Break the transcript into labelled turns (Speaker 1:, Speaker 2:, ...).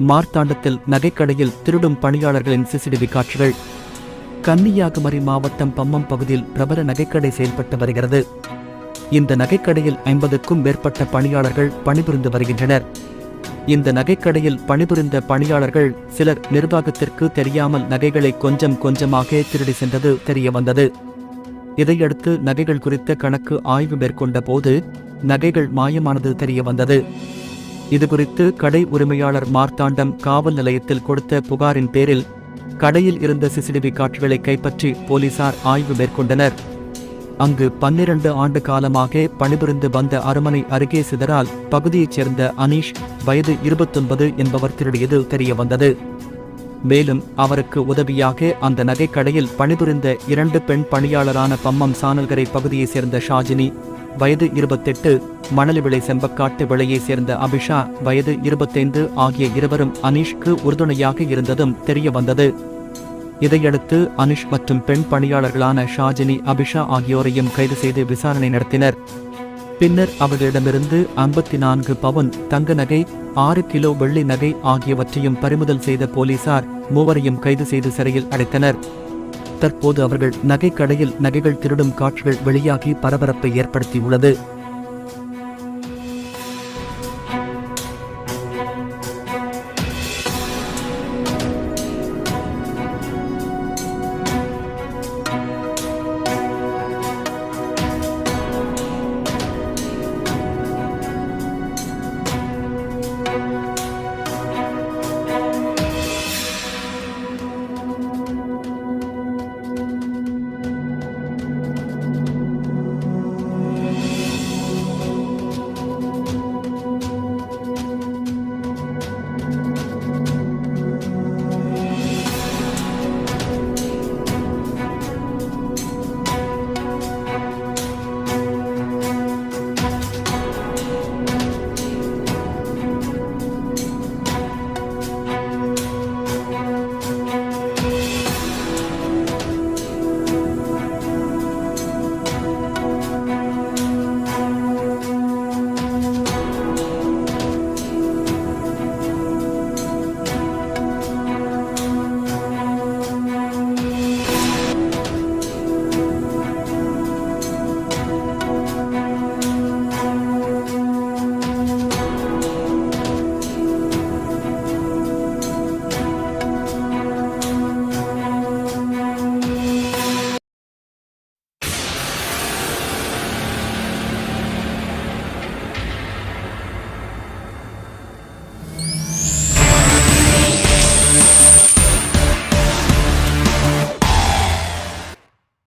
Speaker 1: மார்த்தாண்டத்தில் நகைக்கடையில் திருடும் பணியாளர்களின் சிசிடிவி காட்சிகள். கன்னியாகுமரி மாவட்டம் பம்மம் பகுதியில் பிரபல நகைக்கடை செயல்பட்டு வருகிறது. இந்த நகைக்கடையில் ஐம்பதுக்கும் மேற்பட்ட பணியாளர்கள் பணிபுரிந்து வருகின்றனர். இந்த நகைக்கடையில் பணிபுரிந்த பணியாளர்கள் சிலர் நிர்வாகத்திற்கு தெரியாமல் நகைகளை கொஞ்சம் கொஞ்சமாக திருடி சென்றது தெரிய வந்தது. இதையடுத்து நகைகள் குறித்த கணக்கு ஆய்வு மேற்கொண்ட போது நகைகள் மாயமானது தெரிய வந்தது. இதுகுறித்து கடை உரிமையாளர் மார்த்தாண்டம் காவல் நிலையத்தில் கொடுத்த புகாரின் பேரில் கடையில் இருந்த சிசிடிவி காட்சிகளை கைப்பற்றி போலீசார் ஆய்வு மேற்கொண்டனர். அங்கு பன்னிரண்டு ஆண்டு காலமாக பணிபுரிந்து வந்த அரமனை அருகே சிதறால் பகுதியைச் சேர்ந்த அனீஷ் வயது இருபத்தொன்பது என்பவர் திருடியது தெரிய வந்தது மேலும் அவருக்கு உதவியாக அந்த நகைக்கடையில் பணிபுரிந்த இரண்டு பெண் பணியாளரான பம்மம் சானல்கரை பகுதியைச் சேர்ந்த ஷாஜினி வயது இருபத்தெட்டு மணலிவிளை செம்பக்காட்டு விளையைச் சேர்ந்த அபிஷா வயது இருபத்தைந்து ஆகிய இருவரும் அனீஷ்க்கு உறுதுணையாக இருந்ததும் தெரிய வந்தது. இதையடுத்து அனிஷ் மற்றும் பெண் பணியாளர்களான ஷாஜினி அபிஷா ஆகியோரையும் கைது செய்து விசாரணை நடத்தினர். பின்னர் அவர்களிடமிருந்து ஐம்பத்தி நான்கு பவுன் தங்க நகை ஆறு கிலோ வெள்ளி நகை ஆகியவற்றையும் பறிமுதல் செய்த போலீசார் மூவரையும் கைது செய்து சிறையில் அடைத்தனர். தற்போது அவர்கள் நகைக்கடையில் நகைகள் திருடும் காட்சிகள் வெளியாகி பரபரப்பை ஏற்படுத்தியுள்ளது.